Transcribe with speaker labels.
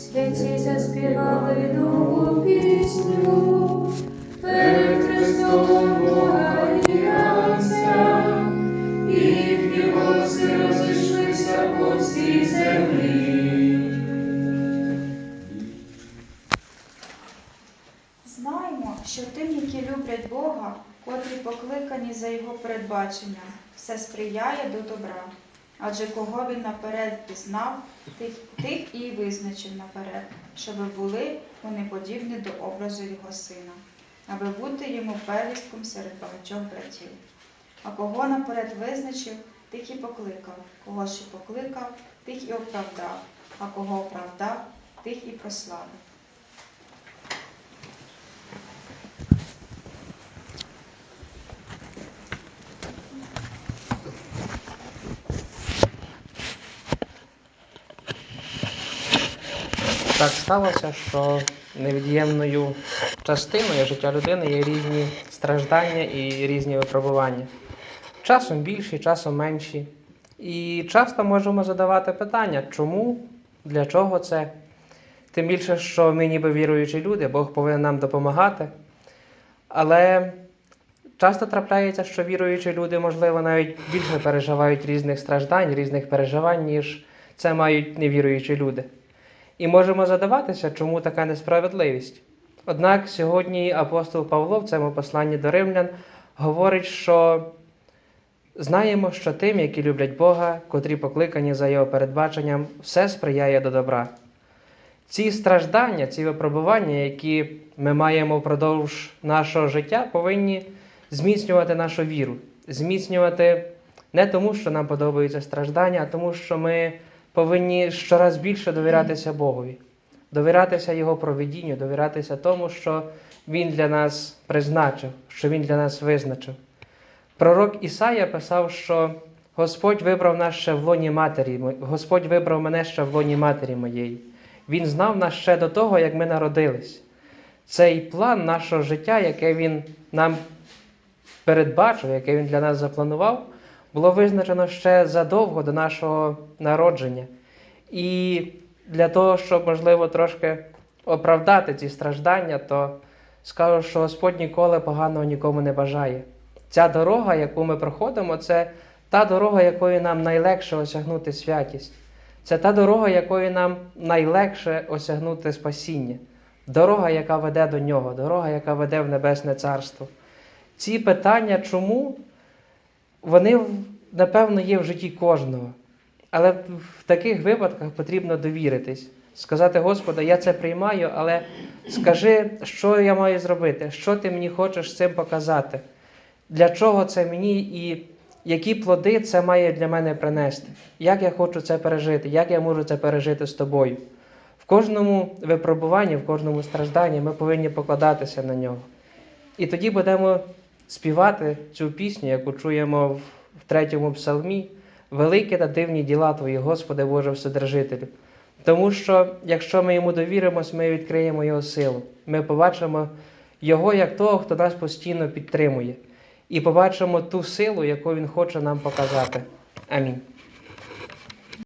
Speaker 1: святі заспівали нову пісню, перед Христом Бога Янця, і співоси розійшлися по всій землі.
Speaker 2: Знаємо, що тим, які люблять Бога, котрі покликані за Його передбаченням, все сприяє до добра. Адже кого він наперед пізнав, тих, тих і визначив наперед, щоби були вони подібні до образу Його сина, аби бути йому первістком серед багатьох братів. А кого наперед визначив, тих і покликав, кого ще покликав, тих і оправдав, а кого оправдав, тих і прославив.
Speaker 3: Так сталося, що невід'ємною частиною життя людини є різні страждання і різні випробування. Часом більші, часом менші. І часто можемо задавати питання, чому, для чого це? Тим більше, що ми ніби віруючі люди, Бог повинен нам допомагати. Але часто трапляється, що віруючі люди, можливо, навіть більше переживають різних страждань, різних переживань, ніж це мають невіруючі люди. І можемо задаватися, чому така несправедливість. Однак сьогодні апостол Павло в цьому посланні до римлян говорить, що знаємо, що тим, які люблять Бога, котрі покликані за його передбаченням, все сприяє до добра. Ці страждання, ці випробування, які ми маємо впродовж нашого життя, повинні зміцнювати нашу віру, зміцнювати не тому, що нам подобаються страждання, а тому, що ми повинні щораз більше довірятися Богові, довірятися Його проведінню, довірятися тому, що Він для нас призначив, що Він для нас визначив. Пророк Ісая писав, що Господь вибрав нас ще в лоні матері, Господь вибрав мене ще в лоні матері моєї. Він знав нас ще до того, як ми народились. Цей план нашого життя, яке Він нам передбачив, яке Він для нас запланував, було визначено ще задовго до нашого народження. І для того, щоб, можливо, трошки оправдати ці страждання, то скажу, що Господь ніколи поганого нікому не бажає. Ця дорога, яку ми проходимо, це та дорога, якою нам найлегше осягнути святість. Це та дорога, якою нам найлегше осягнути спасіння. Дорога, яка веде до нього, дорога, яка веде в Небесне Царство. Ці питання, чому вони, напевно, є в житті кожного. Але в таких випадках потрібно довіритись, сказати, Господи, я це приймаю, але скажи, що я маю зробити, що ти мені хочеш цим показати, для чого це мені і які плоди це має для мене принести, як я хочу це пережити, як я можу це пережити з тобою. В кожному випробуванні, в кожному стражданні ми повинні покладатися на нього. І тоді будемо співати цю пісню, яку чуємо в, третьому псалмі. Великі та дивні діла Твої, Господи Боже Вседержителю. Тому що, якщо ми йому довіримось, ми відкриємо Його силу. Ми побачимо Його як того, хто нас постійно підтримує, і побачимо ту силу, яку Він хоче нам показати. Амінь.